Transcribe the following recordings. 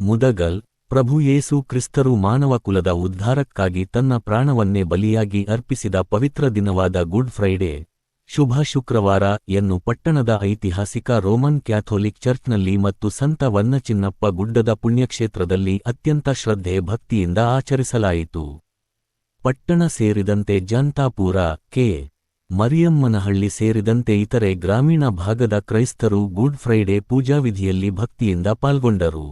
ಮುದಗಲ್, ಪ್ರಭು ಯೇಸು ಕ್ರಿಸ್ತರು ಮಾನವ ಕುಲದ ಉದ್ಧಾರಕ್ಕಾಗಿ ತನ್ನ ಪ್ರಾಣವನ್ನೇ ಬಲಿಯಾಗಿ ಅರ್ಪಿಸಿದ ಪವಿತ್ರ ದಿನವಾದ ಗುಡ್ ಫ್ರೈಡೇ, ಶುಭ ಶುಕ್ರವಾರ ಎನ್ನು ಪಟ್ಟಣದ ಐತಿಹಾಸಿಕ ರೋಮನ್ ಕ್ಯಾಥೋಲಿಕ್ ಚರ್ಚ್ನಲ್ಲಿ ಮತ್ತು ಸಂತ ವನ್ನಚಿನ್ನಪ್ಪ ಗುಡ್ಡದ ಪುಣ್ಯಕ್ಷೇತ್ರದಲ್ಲಿ ಅತ್ಯಂತ ಶ್ರದ್ಧೆ ಭಕ್ತಿಯಿಂದ ಆಚರಿಸಲಾಯಿತು. ಪಟ್ಟಣ ಸೇರಿದಂತೆ ಜಂತಾಪುರ, ಕೆ. ಮರಿಯಮ್ಮನಹಳ್ಳಿ ಸೇರಿದಂತೆ ಇತರೆ ಗ್ರಾಮೀಣ ಭಾಗದ ಕ್ರೈಸ್ತರು ಗುಡ್ ಫ್ರೈಡೇ ಪೂಜಾವಿಧಿಯಲ್ಲಿ ಭಕ್ತಿಯಿಂದ ಪಾಲ್ಗೊಂಡರು.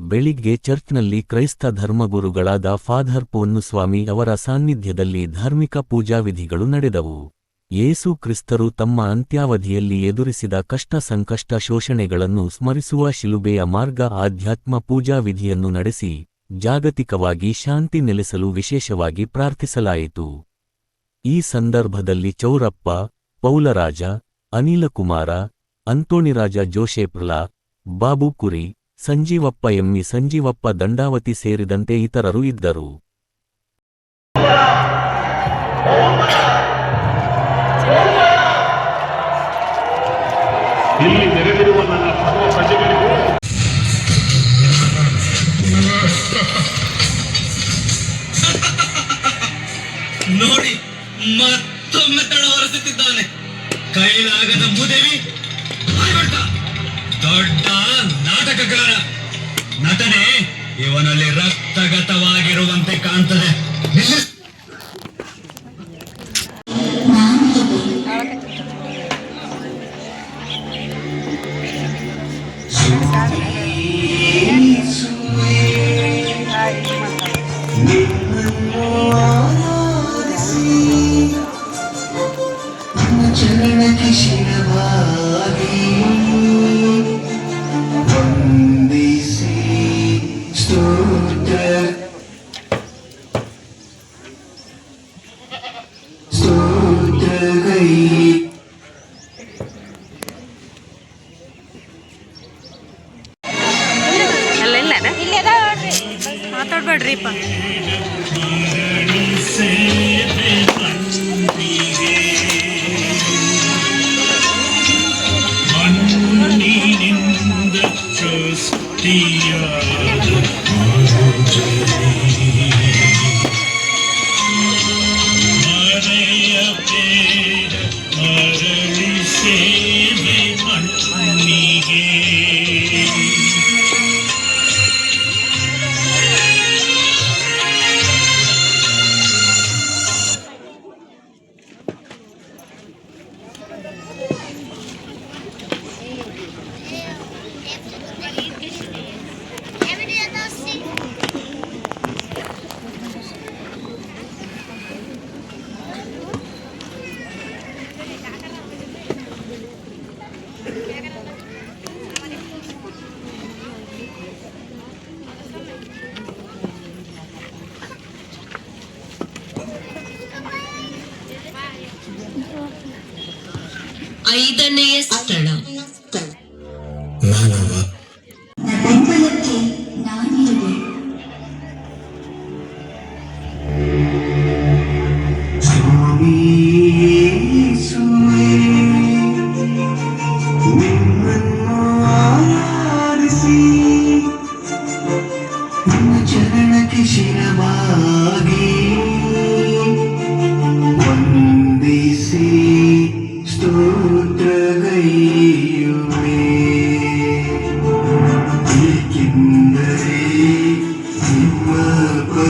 ಬೆಳಿಗ್ಗೆ ಚರ್ಚ್ನಲ್ಲಿ ಕ್ರೈಸ್ತ ಧರ್ಮಗುರುಗಳಾದ ಫಾದರ್ ಪೊನ್ನುಸ್ವಾಮಿ ಅವರ ಸಾನ್ನಿಧ್ಯದಲ್ಲಿ ಧಾರ್ಮಿಕ ಪೂಜಾವಿಧಿಗಳು ನಡೆದವು. ಯೇಸು ಕ್ರಿಸ್ತರು ತಮ್ಮ ಅಂತ್ಯಾವಧಿಯಲ್ಲಿ ಎದುರಿಸಿದ ಕಷ್ಟ ಸಂಕಷ್ಟ ಶೋಷಣೆಗಳನ್ನು ಸ್ಮರಿಸುವ ಶಿಲುಬೆಯ ಮಾರ್ಗ ಆಧ್ಯಾತ್ಮ ಪೂಜಾವಿಧಿಯನ್ನು ನಡೆಸಿ, ಜಾಗತಿಕವಾಗಿ ಶಾಂತಿ ನೆಲೆಸಲು ವಿಶೇಷವಾಗಿ ಪ್ರಾರ್ಥಿಸಲಾಯಿತು. ಈ ಸಂದರ್ಭದಲ್ಲಿ ಚೌರಪ್ಪ, ಪೌಲರಾಜ, ಅನಿಲಕುಮಾರ ಅಂತೋಣಿರಾಜ ಜೋಶೇಪ್ರಲಾ, ಬಾಬು ಕುರಿ ಸಂಜೀವಪ್ಪ ಎಮ್ಮಿ ಸಂಜೀವಪ್ಪ ದಂಡಾವತಿ ಸೇರಿದಂತೆ ಇತರರು ಇದ್ದರು. ನೋಡಿ ಮತ್ತೊಮ್ಮೆ ತಡವರಿಸುತ್ತಿದ್ದಾನೆ. ಕೈಲಾಗದ ಮುದೇವಿ ನಟನೆ ಇವನಲ್ಲಿ ರಕ್ತಗತವಾಗಿರುವಂತೆ ಕಾಣ್ತದೆ. believe. ಐದನೆಯ ಸ್ಥಳ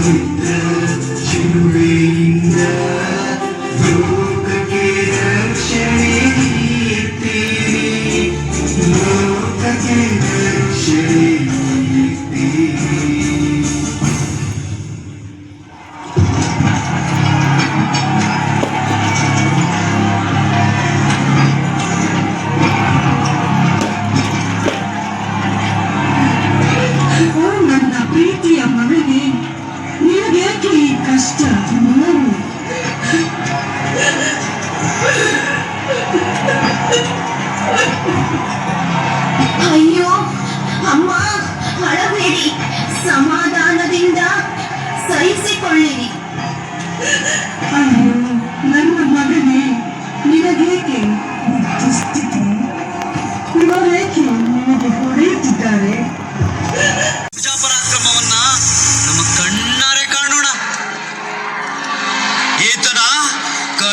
ಪವಿತ್ರ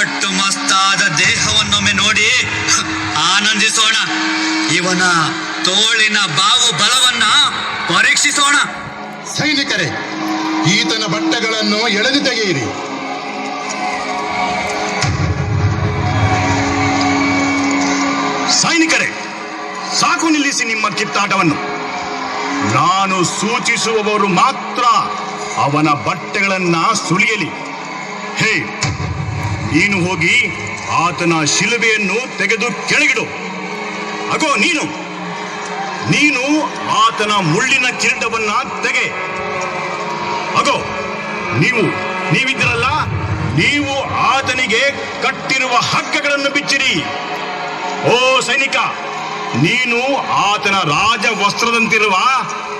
ಕಟ್ಟು ಮಸ್ತಾದ ದೇಹವನ್ನೊಮ್ಮೆ ನೋಡಿ ಆನಂದಿಸೋಣ. ಇವನ ತೋಳಿನ ಬಾವು ಬಲವನ್ನ ಪರೀಕ್ಷಿಸೋಣ. ಸೈನಿಕರೇ ಈತನ ಬಟ್ಟೆಗಳನ್ನು ಎಳೆದು ತೆಗೆಯಿರಿ. ಸೈನಿಕರೇ ಸಾಕು ನಿಲ್ಲಿಸಿ ನಿಮ್ಮ ಕಿತ್ತಾಟವನ್ನು. ನಾನು ಸೂಚಿಸುವವರು ಮಾತ್ರ ಅವನ ಬಟ್ಟೆಗಳನ್ನ ಸುಳಿಯಲಿ ಹೇ ನೀನು ಹೋಗಿ ಆತನ ಶಿಲುಬೆಯನ್ನು ತೆಗೆದು ಕೆಳಗಿಡು. ಅಗೋ, ನೀನು. ನೀನು ಆತನ ಮುಳ್ಳಿನ ಕಿರೀಟವನ್ನ ತೆಗೆ. ಅಗೋ, ನೀವು, ನೀವಿದ್ದೀರಲ್ಲ? ನೀವು ಆತನಿಗೆ ಕಟ್ಟಿರುವ ಹಗ್ಗಗಳನ್ನು ಬಿಚ್ಚಿರಿ. ಓ ಸೈನಿಕ, ನೀನು ಆತನ ರಾಜ ವಸ್ತ್ರದಂತಿರುವ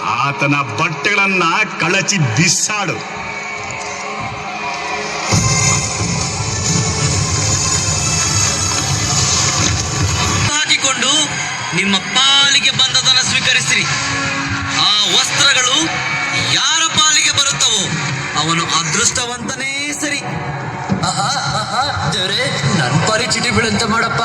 ಆತನ ಬಟ್ಟೆಗಳನ್ನ ಕಳಚಿ ಬಿಸಾಡು. ನಿಮ್ಮ ಪಾಲಿಗೆ ಬಂದದನ್ನು ಸ್ವೀಕರಿಸಿರಿ ಆ ವಸ್ತ್ರಗಳು ಯಾರ ಪಾಲಿಗೆ ಬರುತ್ತವೋ ಅವನು ಅದೃಷ್ಟವಂತನೇ ಸರಿ. ಆಹಾ ಆಹಾ ದೇವ್ರೆ ನನ್ ಪಾಲಿ ಚಿಟಿ ಬೀಳಂತೆ ಮಾಡಪ್ಪ.